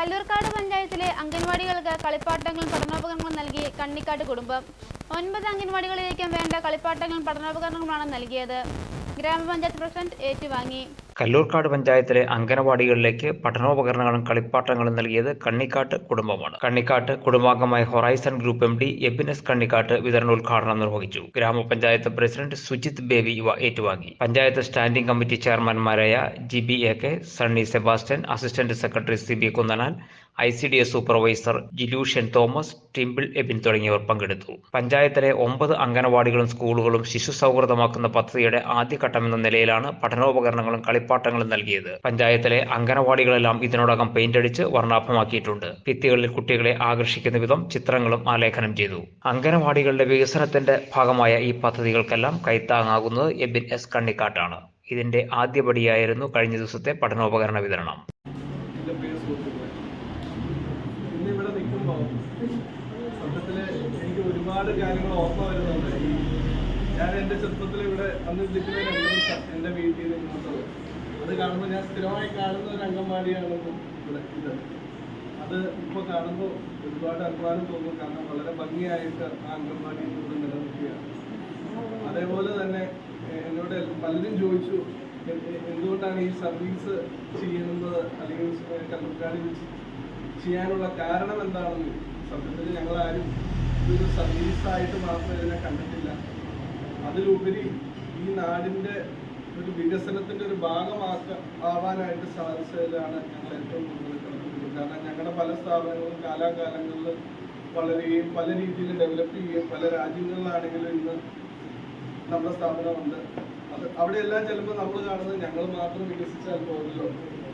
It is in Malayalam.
കല്ലൂർക്കാട് പഞ്ചായത്തിലെ അംഗൻവാടികൾക്ക് കളിപ്പാട്ടങ്ങളും പഠനോപകരണങ്ങളും നൽകി കണ്ണിക്കാട്ട് കുടുംബം. ഒൻപത് അംഗൻവാടികളിലേക്കും വേണ്ട കളിപ്പാട്ടങ്ങളും പഠനോപകരണങ്ങളുമാണ് നൽകിയത്. ഗ്രാമപഞ്ചായത്ത് പ്രസിഡന്റ് ഏറ്റുവാങ്ങി. കല്ലൂർക്കാട് പഞ്ചായത്തിലെ അംഗനവാടികളിലേക്ക് പഠനോപകരണങ്ങളും കളിപ്പാട്ടങ്ങളും നൽകിയത് കണ്ണിക്കാട്ട് കുടുംബമാണ്. Kannikkattu കുടുംബാംഗമായ Horizon group M D Ebinas Kannikkattu വിതരണോദ്ഘാടനം നിർവഹിച്ചു. ഗ്രാമപഞ്ചായത്ത് പ്രസിഡന്റ് സുജിത് ബേബി ഇവ ഏറ്റുവാങ്ങി. Panchayat standing committee ചെയർമാൻമാരായ G B A K Sunny Sebastian assistant secretary C B Kunnanal I C D S supervisor Jilushan Thomas Dimple Ebin തുടങ്ങിയവർ പങ്കെടുത്തു. പഞ്ചായത്തിലെ ഒമ്പത് അംഗനവാടികളും സ്കൂളുകളും ശിശു സൗഹൃദമാക്കുന്ന പദ്ധതിയുടെ ആദ്യഘട്ടമെന്ന നിലയിലാണ് പഠനോപകരണങ്ങളും കളിപ്പാട്ടങ്ങളും നൽകിയത്. പഞ്ചായത്തിലെ അംഗനവാടികളെല്ലാം ഇതിനോടകം പെയിന്റ് അടിച്ച് വർണാഭമാക്കിയിട്ടുണ്ട്. ഭിത്തികളിൽ കുട്ടികളെ ആകർഷിക്കുന്ന വിധം ചിത്രങ്ങളും ആലേഖനം ചെയ്തു. അംഗനവാടികളുടെ വികസനത്തിന്റെ ഭാഗമായ ഈ പദ്ധതികൾക്കെല്ലാം കൈത്താങ്ങാകുന്നത് എബിൻ എസ് കണ്ണിക്കാട്ടാണ്. ഇതിന്റെ ആദ്യപടിയായിരുന്നു കഴിഞ്ഞ ദിവസത്തെ പഠനോപകരണ വിതരണം. ഒരുപാട് കാര്യങ്ങൾ ഓർമ്മ വരുന്നുണ്ട്. ഞാൻ എന്റെ ചെറുപ്പത്തിൽ ഇവിടെ അന്ന് സ- എന്റെ വീട്ടിൽ നിന്നത് അത് കാണുമ്പോൾ ഞാൻ സ്ഥിരമായി കാണുന്ന ഒരു അംഗൻവാടിയാണ് ഇവിടെ ഇത്. അത് ഇപ്പോൾ കാണുമ്പോൾ ഒരുപാട് അഭിമാനം തോന്നും. കാരണം വളരെ ഭംഗിയായിട്ട് ആ അംഗൻവാടി ഇവിടെ നിലനിൽക്കുകയാണ്. അതേപോലെ തന്നെ എന്നോട് പലരും ചോദിച്ചു എന്തുകൊണ്ടാണ് ഈ സർവീസ് ചെയ്യുന്നത്? അല്ലെങ്കിൽ കല്ലൂർക്കാടിൽ ചെയ്യാനുള്ള കാരണം എന്താണെന്ന് സത്യത്തിൽ ഞങ്ങളാരും ഇതൊരു സർവീസായിട്ട് മാത്രം ഇതിനെ കണ്ടിട്ടില്ല. അതിലുപരി ഈ നാടിന്റെ ഒരു വികസനത്തിന്റെ ഒരു ഭാഗമാക്ക ആവാനായിട്ട് സാധിച്ചതിലാണ് ഞങ്ങൾ ഏറ്റവും കൂടുതൽ കണ്ടിട്ടുള്ളത് കാരണം ഞങ്ങളുടെ പല സ്ഥാപനങ്ങളും കാലാകാലങ്ങളിൽ വളരുകയും പല രീതിയിൽ ഡെവലപ്പ് ചെയ്യുകയും പല രാജ്യങ്ങളിലാണെങ്കിലും ഇന്ന് നമ്മുടെ സ്ഥാപനമുണ്ട്. അത് അവിടെയെല്ലാം ചിലപ്പോൾ നമ്മൾ കാണുന്നത് ഞങ്ങൾ മാത്രം വികസിച്ചാൽ പോരല്ലോ